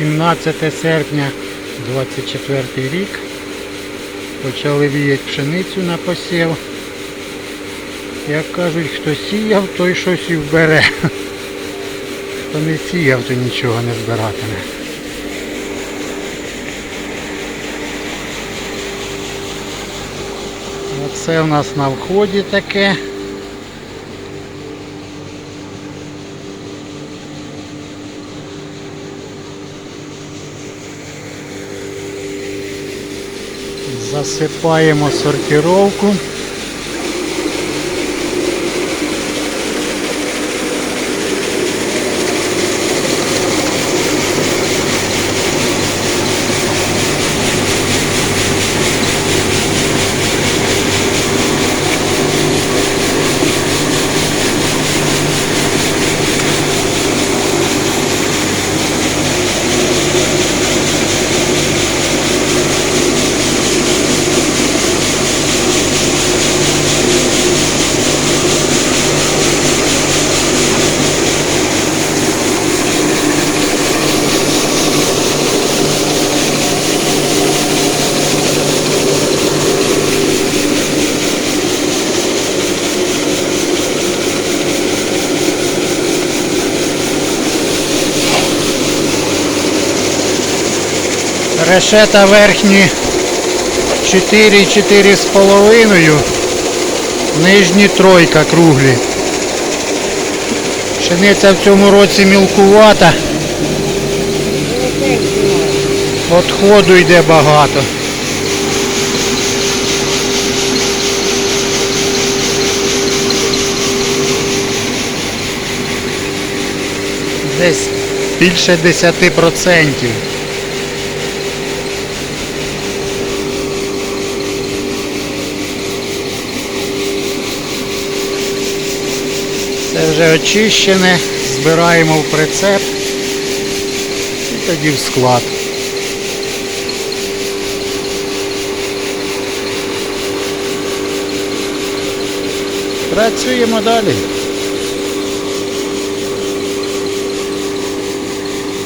17 серпня 24 рік. Почали віяти пшеницю на посів. Як кажуть, хто сіяв, той щось і вбере. Хто не сіяв, то нічого не збиратиме. Оце в нас на вході таке. Засипаємо сортировку. Решета верхні 4, 4 з половиною, нижні тройка круглі. Пшениця в цьому році мілкувата. Отходу йде багато. Десь більше 10%. Це вже очищене, збираємо в прицеп і тоді в склад. Працюємо далі.